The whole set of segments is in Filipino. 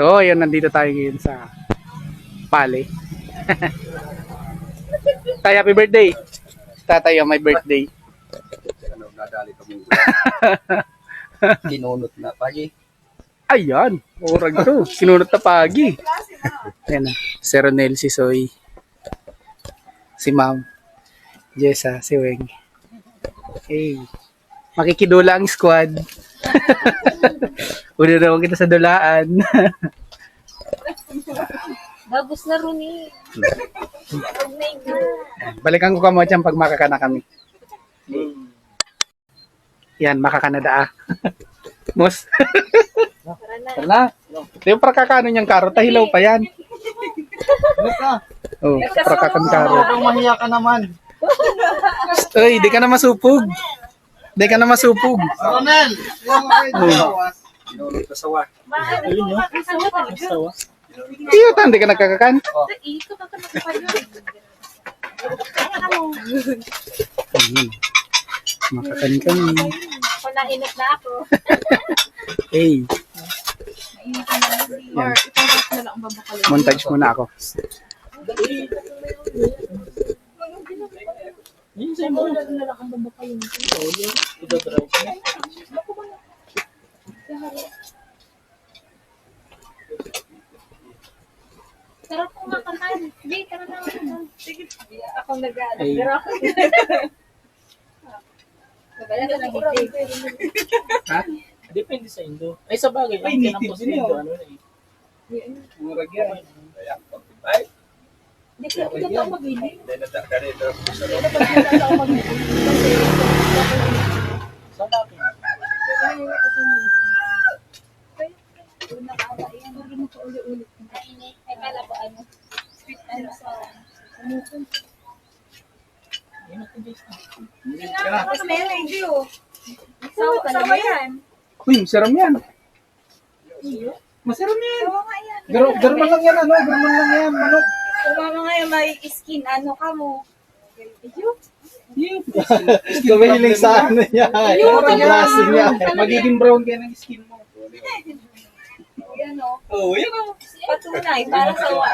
So, ayun, nandito tayo ngayon sa Pali. Tay, happy birthday! Tatay, oh, my birthday. Ano, nadali ka mong Kinunot na pagi. Ayan, urag to. Sinunod na pagi. Ayan na. Si Ronel, si Soy. Si Ma'am. Jessa, si Weng. Hey. Makikidula ang squad. Una na kita sa dulaan. Babos na rin eh. Balikan ko kamo dyan pag makakana kami. Yan, makakanada ah. Mos. Tara na. Tara na. Di ba para kakano niyang karo? Tahilaw pa yan. Ka? Oh, para kakan karo. Parang mahiya ka naman. Uy, di ka na masupog. Di ka na masupog. Na sawa. Ayun yun. Asawa talaga. Iyo, tan, di ka nagkakakan. Ito ka ka pa yun. Hmm. Makakan kami. Kung nainit na ako. Hey, Or ipagkat na lang ang babakal. Ako. na. Sarap kong makakan. Hindi, tara na. Sige. Ako nag-ano. Ay. Pero ako. Ng ngiti. Ha? Depende sa Indo. Ay, sa bagay, Ay, native din yun. ano na eh. Murag yan. Kaya, pagtibay. Hindi, kaya ako mag-ibig. Hindi na na po loob. Dapat hindi. Kasi, Sa bagay. Ay, kala ko ano. Sweet ano sa... Yun guys na. Tapos meron oh. Sawa yan. Uy, masarap yan. Masarap yan. Sawa nga yan. Garo, garo man lang yan, ano? Garo man lang yan, manok. Kumama ngayon may skin, ano ka mo? Gumihiling sa ano niya. Yung braso niya. Magiging brown kaya ng skin mo. Yan o. Oo, yan o. Patunay, para sa wa.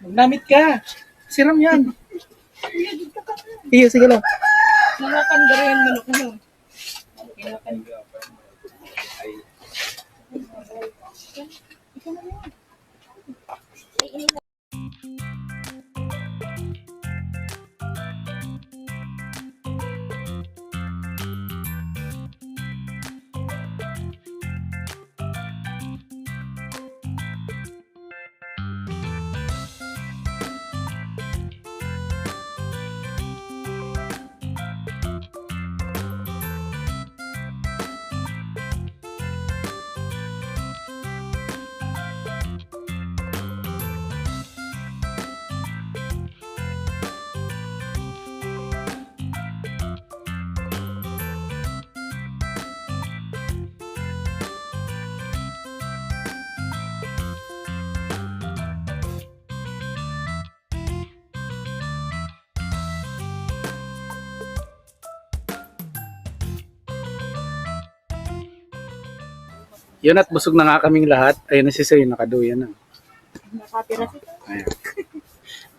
Magnamit ka. Siram yan. Iyo, sige lang. Nangakan garo yung manok mo. Yun at busog na nga kaming lahat. Ayun na si Soy, nakaduyan na. Nakatira si.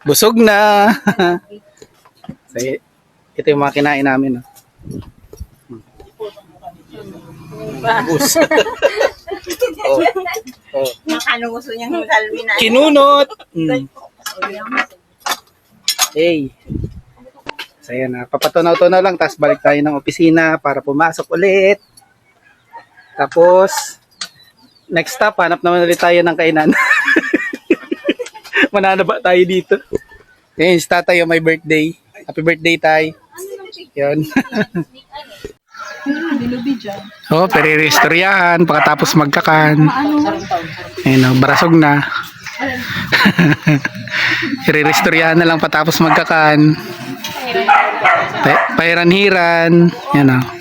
Busog na. so, ito yung mga kinain namin. No? Bus. oh. Oh. Ano gusto niyang salmi na? Kinunot. Mm. Hey. So yan na, papatunaw-tunaw lang, tapos balik tayo ng opisina para pumasok ulit. Tapos, next stop, hanap naman ulit tayo ng kainan. Mananaba tayo dito. Yan, si tatay yung may birthday. Happy birthday, tay. Yan. oh, perirestoryahan, pagkatapos magkakan. Ayun, oh, barasog na. Irerestoryahan na lang patapos magkakan. Pa- Pairan-hiran. Yan o.